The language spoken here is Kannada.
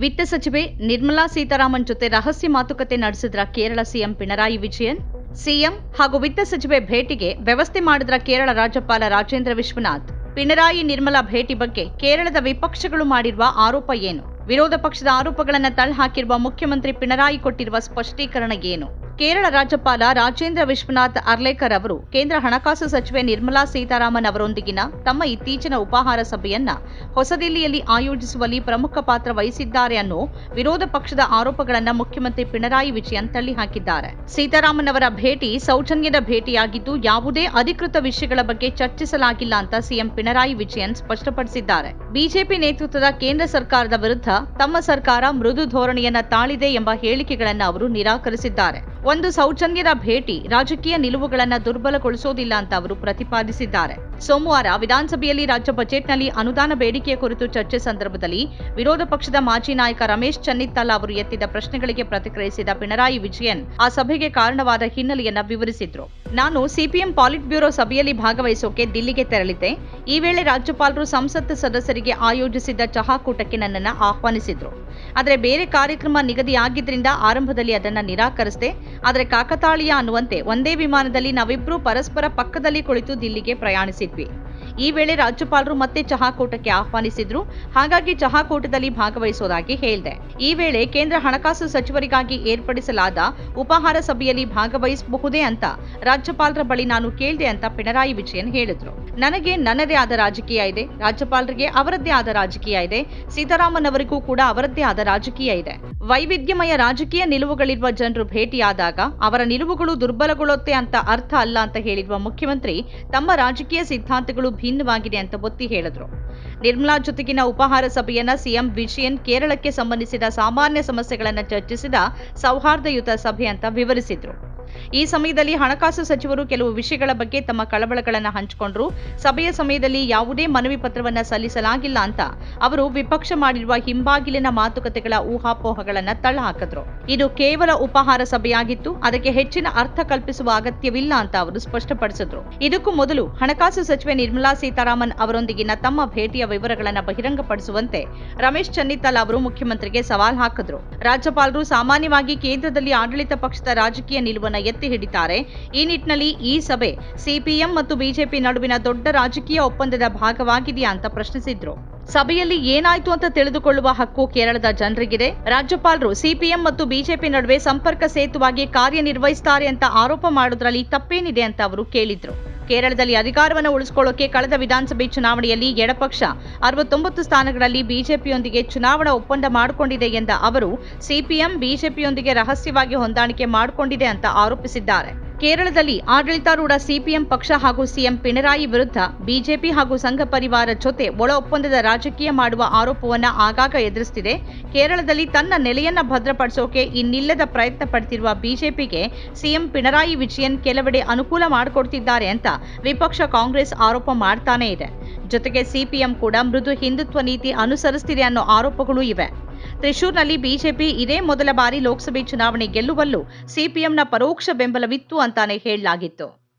ವಿತ್ತ ಸಚಿವೆ ನಿರ್ಮಲಾ ಸೀತಾರಾಮನ್ ಜೊತೆ ರಹಸ್ಯ ಮಾತುಕತೆ ನಡೆಸಿದ್ರ ಕೇರಳ ಸಿಎಂ ಪಿಣರಾಯಿ ವಿಜಯನ್. ಸಿಎಂ ಹಾಗೂ ವಿತ್ತ ಸಚಿವೆ ಭೇಟಿಗೆ ವ್ಯವಸ್ಥೆ ಮಾಡಿದ್ರ ಕೇರಳ ರಾಜ್ಯಪಾಲ ರಾಜೇಂದ್ರ ವಿಶ್ವನಾಥ್. ಪಿಣರಾಯಿ ನಿರ್ಮಲಾ ಭೇಟಿ ಬಗ್ಗೆ ಕೇರಳದ ವಿಪಕ್ಷಗಳು ಮಾಡಿರುವ ಆರೋಪ ಏನು? ವಿರೋಧ ಪಕ್ಷದ ಆರೋಪಗಳನ್ನು ತಳ್ಳಹಾಕಿರುವ ಮುಖ್ಯಮಂತ್ರಿ ಪಿಣರಾಯಿ ಕೊಟ್ಟಿರುವ ಸ್ಪಷ್ಟೀಕರಣ ಏನು? ಕೇರಳ ರಾಜ್ಯಪಾಲ ರಾಜೇಂದ್ರ ವಿಶ್ವನಾಥ್ ಅರ್ಲೇಕರ್ ಅವರು ಕೇಂದ್ರ ಹಣಕಾಸು ಸಚಿವೆ ನಿರ್ಮಲಾ ಸೀತಾರಾಮನ್ ಅವರೊಂದಿಗಿನ ತಮ್ಮ ಇತ್ತೀಚಿನ ಉಪಹಾರ ಸಭೆಯನ್ನ ಹೊಸದಿಲ್ಲಿಯಲ್ಲಿ ಆಯೋಜಿಸುವಲ್ಲಿ ಪ್ರಮುಖ ಪಾತ್ರ ವಹಿಸಿದ್ದಾರೆ ಅನ್ನೋ ವಿರೋಧ ಪಕ್ಷದ ಆರೋಪಗಳನ್ನು ಮುಖ್ಯಮಂತ್ರಿ ಪಿಣರಾಯಿ ವಿಜಯನ್ ತಳ್ಳಿಹಾಕಿದ್ದಾರೆ. ಸೀತಾರಾಮನ್ ಅವರ ಭೇಟಿ ಸೌಜನ್ಯದ ಭೇಟಿಯಾಗಿದ್ದು, ಯಾವುದೇ ಅಧಿಕೃತ ವಿಷಯಗಳ ಬಗ್ಗೆ ಚರ್ಚಿಸಲಾಗಿಲ್ಲ ಅಂತ ಸಿಎಂ ಪಿಣರಾಯಿ ವಿಜಯನ್ ಸ್ಪಷ್ಟಪಡಿಸಿದ್ದಾರೆ. ಬಿಜೆಪಿ ನೇತೃತ್ವದ ಕೇಂದ್ರ ಸರ್ಕಾರದ ವಿರುದ್ಧ ತಮ್ಮ ಸರ್ಕಾರ ಮೃದು ಧೋರಣೆಯನ್ನ ತಾಳಿದೆ ಎಂಬ ಹೇಳಿಕೆಗಳನ್ನು ಅವರು ನಿರಾಕರಿಸಿದ್ದಾರೆ. ಒಂದು ಸೌಜನ್ಯದ ಭೇಟಿ ರಾಜಕೀಯ ನಿಲುವುಗಳನ್ನು ದುರ್ಬಲಗೊಳಿಸೋದಿಲ್ಲ ಅಂತ ಅವರು ಪ್ರತಿಪಾದಿಸಿದ್ದಾರೆ. ಸೋಮವಾರ ವಿಧಾನಸಭೆಯಲ್ಲಿ ರಾಜ್ಯ ಬಜೆಟ್ನಲ್ಲಿ ಅನುದಾನ ಬೇಡಿಕೆಯ ಕುರಿತು ಚರ್ಚೆ ಸಂದರ್ಭದಲ್ಲಿ ವಿರೋಧ ಪಕ್ಷದ ಮಾಜಿ ನಾಯಕ ರಮೇಶ್ ಚೆನ್ನಿತ್ತಲ್ ಅವರು ಎತ್ತಿದ ಪ್ರಶ್ನೆಗಳಿಗೆ ಪ್ರತಿಕ್ರಿಯಿಸಿದ ಪಿಣರಾಯಿ ವಿಜಯನ್, ಆ ಸಭೆಗೆ ಕಾರಣವಾದ ಹಿನ್ನೆಲೆಯನ್ನ ವಿವರಿಸಿದ್ರು. ನಾನು ಸಿಪಿಎಂ ಪಾಲಿಟ್ ಬ್ಯೂರೋ ಸಭೆಯಲ್ಲಿ ಭಾಗವಹಿಸೋಕೆ ದಿಲ್ಲಿಗೆ ತೆರಳಿದ್ದೆ. ಈ ವೇಳೆ ರಾಜ್ಯಪಾಲರು ಸಂಸತ್ ಸದಸ್ಯರಿಗೆ ಆಯೋಜಿಸಿದ್ದ ಚಹಾಕೂಟಕ್ಕೆ ನನ್ನನ್ನು ಆಹ್ವಾನಿಸಿದ್ರು. ಆದರೆ ಬೇರೆ ಕಾರ್ಯಕ್ರಮ ನಿಗದಿಯಾಗಿದ್ದರಿಂದ ಆರಂಭದಲ್ಲಿ ಅದನ್ನು ನಿರಾಕರಿಸಿದೆ. ಆದರೆ ಕಾಕತಾಳೀಯ ಅನ್ನುವಂತೆ ಒಂದೇ ವಿಮಾನದಲ್ಲಿ ನಾವಿಬ್ಬರೂ ಪರಸ್ಪರ ಪಕ್ಕದಲ್ಲಿ ಕುಳಿತು ದಿಲ್ಲಿಗೆ Sidgwi ಈ ವೇಳೆ ರಾಜ್ಯಪಾಲರು ಮತ್ತೆ ಚಹಾ ಕೂಟಕ್ಕೆ ಆಹ್ವಾನಿಸಿದ್ರು. ಹಾಗಾಗಿ ಚಹಾ ಕೂಟದಲ್ಲಿ ಭಾಗವಹಿಸೋದಾಗಿ ಹೇಳಿದೆ. ಈ ವೇಳೆ ಕೇಂದ್ರ ಹಣಕಾಸು ಸಚಿವರಿಗಾಗಿ ಏರ್ಪಡಿಸಲಾದ ಉಪಹಾರ ಸಭೆಯಲ್ಲಿ ಭಾಗವಹಿಸಬಹುದೇ ಅಂತ ರಾಜ್ಯಪಾಲರ ಬಳಿ ನಾನು ಕೇಳಿದೆ ಅಂತ ಪಿಣರಾಯಿ ವಿಜಯನ್ ಹೇಳಿದ್ರು. ನನಗೆ ನನ್ನದೇ ಆದ ರಾಜಕೀಯ ಇದೆ. ರಾಜ್ಯಪಾಲರಿಗೆ ಅವರದ್ದೇ ಆದ ರಾಜಕೀಯ ಇದೆ. ಸೀತಾರಾಮನ್ ಅವರಿಗೂ ಕೂಡ ಅವರದ್ದೇ ಆದ ರಾಜಕೀಯ ಇದೆ. ವೈವಿಧ್ಯಮಯ ರಾಜಕೀಯ ನಿಲುವುಗಳಿರುವ ಜನರು ಭೇಟಿಯಾದಾಗ ಅವರ ನಿಲುವುಗಳು ದುರ್ಬಲಗೊಳ್ಳುತ್ತೆ ಅಂತ ಅರ್ಥ ಅಲ್ಲ ಅಂತ ಹೇಳಿರುವ ಮುಖ್ಯಮಂತ್ರಿ ತಮ್ಮ ರಾಜಕೀಯ ಸಿದ್ಧಾಂತಗಳು ಭಿನ್ನವಾಗಿದೆ ಅಂತ ಒತ್ತಿ ಹೇಳಿದ್ರು. ನಿರ್ಮಲಾ ಜೊತೆಗಿನ ಉಪಹಾರ ಸಭೆಯನ್ನ ಸಿಎಂ ವಿಜಯನ್ ಕೇರಳಕ್ಕೆ ಸಂಬಂಧಿಸಿದ ಸಾಮಾನ್ಯ ಸಮಸ್ಯೆಗಳನ್ನು ಚರ್ಚಿಸಿದ ಸೌಹಾರ್ದಯುತ ಸಭೆ ಅಂತ ವಿವರಿಸಿದ್ರು. ಈ ಸಮಯದಲ್ಲಿ ಹಣಕಾಸು ಸಚಿವರು ಕೆಲವು ವಿಷಯಗಳ ಬಗ್ಗೆ ತಮ್ಮ ಕಳವಳಗಳನ್ನು ಹಂಚಿಕೊಂಡ್ರು. ಸಭೆಯ ಸಮಯದಲ್ಲಿ ಯಾವುದೇ ಮನವಿ ಪತ್ರವನ್ನ ಸಲ್ಲಿಸಲಾಗಿಲ್ಲ ಅಂತ ಅವರು ವಿಪಕ್ಷ ಮಾಡಿರುವ ಹಿಂಬಾಗಿಲಿನ ಮಾತುಕತೆಗಳ ಊಹಾಪೋಹಗಳನ್ನು ತಳ್ಳಹಾಕಿದ್ರು. ಇದು ಕೇವಲ ಉಪಹಾರ ಸಭೆಯಾಗಿತ್ತು, ಅದಕ್ಕೆ ಹೆಚ್ಚಿನ ಅರ್ಥ ಕಲ್ಪಿಸುವ ಅಗತ್ಯವಿಲ್ಲ ಅಂತ ಅವರು ಸ್ಪಷ್ಟಪಡಿಸಿದ್ರು. ಇದಕ್ಕೂ ಮೊದಲು ಹಣಕಾಸು ಸಚಿವೆ ನಿರ್ಮಲಾ ಸೀತಾರಾಮನ್ ಅವರೊಂದಿಗಿನ ತಮ್ಮ ಭೇಟಿಯ ವಿವರಗಳನ್ನು ಬಹಿರಂಗಪಡಿಸುವಂತೆ ರಮೇಶ್ ಚನ್ನಿತ್ತಲ್ ಅವರು ಮುಖ್ಯಮಂತ್ರಿಗೆ ಸವಾಲ್ ಹಾಕಿದ್ರು. ರಾಜ್ಯಪಾಲರು ಸಾಮಾನ್ಯವಾಗಿ ಕೇಂದ್ರದಲ್ಲಿ ಆಡಳಿತ ಪಕ್ಷದ ರಾಜಕೀಯ ನಿಲುವನ್ನು ಎತ್ತಿ ಹಿಡಿತಾರೆ. ಈ ನಿಟ್ಟಿನಲ್ಲಿ ಈ ಸಭೆ ಸಿಪಿಎಂ ಮತ್ತು ಬಿಜೆಪಿ ನಡುವಿನ ದೊಡ್ಡ ರಾಜಕೀಯ ಒಪ್ಪಂದದ ಭಾಗವಾಗಿದೆಯಾ ಅಂತ ಪ್ರಶ್ನಿಸಿದ್ರು. ಸಭೆಯಲ್ಲಿ ಏನಾಯ್ತು ಅಂತ ತಿಳಿದುಕೊಳ್ಳುವ ಹಕ್ಕು ಕೇರಳದ ಜನರಿಗಿದೆ. ರಾಜ್ಯಪಾಲರು ಸಿಪಿಎಂ ಮತ್ತು ಬಿಜೆಪಿ ನಡುವೆ ಸಂಪರ್ಕ ಸೇತುವಾಗಿ ಕಾರ್ಯನಿರ್ವಹಿಸುತ್ತಾರೆ ಅಂತ ಆರೋಪ ಮಾಡೋದ್ರಲ್ಲಿ ತಪ್ಪೇನಿದೆ ಅಂತ ಅವರು ಕೇಳಿದ್ರು. ಕೇರಳದಲ್ಲಿ ಅಧಿಕಾರವನ್ನು ಉಳಿಸಿಕೊಳ್ಳೋಕೆ ಕಳೆದ ವಿಧಾನಸಭೆ ಚುನಾವಣೆಯಲ್ಲಿ ಎಡಪಕ್ಷ ಅರವತ್ತೊಂಬತ್ತು ಸ್ಥಾನಗಳಲ್ಲಿ ಬಿಜೆಪಿಯೊಂದಿಗೆ ಚುನಾವಣಾ ಒಪ್ಪಂದ ಮಾಡಿಕೊಂಡಿದೆ ಎಂದ ಅವರು, ಸಿಪಿಎಂ ಬಿಜೆಪಿಯೊಂದಿಗೆ ರಹಸ್ಯವಾಗಿ ಹೊಂದಾಣಿಕೆ ಮಾಡಿಕೊಂಡಿದೆ ಅಂತ ಆರೋಪಿಸಿದ್ದಾರೆ. ಕೇರಳದಲ್ಲಿ ಆಡಳಿತಾರೂಢ ಸಿಪಿಎಂ ಪಕ್ಷ ಹಾಗೂ ಸಿಎಂ ಪಿಣರಾಯಿ ವಿರುದ್ಧ ಬಿಜೆಪಿ ಹಾಗೂ ಸಂಘ ಪರಿವಾರ ಜೊತೆ ಒಳ ಒಪ್ಪಂದದ ರಾಜಕೀಯ ಮಾಡುವ ಆರೋಪವನ್ನು ಆಗಾಗ ಎದುರಿಸುತ್ತಿದೆ ಕೇರಳದಲ್ಲಿ ತನ್ನ ನೆಲೆಯನ್ನ ಭದ್ರಪಡಿಸೋಕೆ ಇನ್ನಿಲ್ಲದ ಪ್ರಯತ್ನ ಪಡ್ತಿರುವ ಬಿಜೆಪಿಗೆ ಸಿಎಂ ಪಿಣರಾಯಿ ವಿಜಯನ್ ಕೆಲವೆಡೆ ಅನುಕೂಲ ಮಾಡಿಕೊಡ್ತಿದ್ದಾರೆ ಅಂತ ವಿಪಕ್ಷ ಕಾಂಗ್ರೆಸ್ ಆರೋಪ ಮಾಡ್ತಾನೇ ಇದೆ. ಜೊತೆಗೆ ಸಿಪಿಎಂ ಕೂಡ ಮೃದು ಹಿಂದುತ್ವ ನೀತಿ ಅನುಸರಿಸ್ತಿದೆ ಅನ್ನೋ ಆರೋಪಗಳೂ ಇವೆ. ತ್ರಿಶೂರ್ನಲ್ಲಿ ಬಿಜೆಪಿ ಇದೇ ಮೊದಲ ಬಾರಿ ಲೋಕಸಭೆ ಚುನಾವಣೆ ಗೆಲ್ಲುವಲ್ಲೂ ಸಿಪಿಎಂನ ಪರೋಕ್ಷ ಬೆಂಬಲವಿತ್ತು ಅಂತಾನೆ ಹೇಳಲಾಗಿತ್ತು.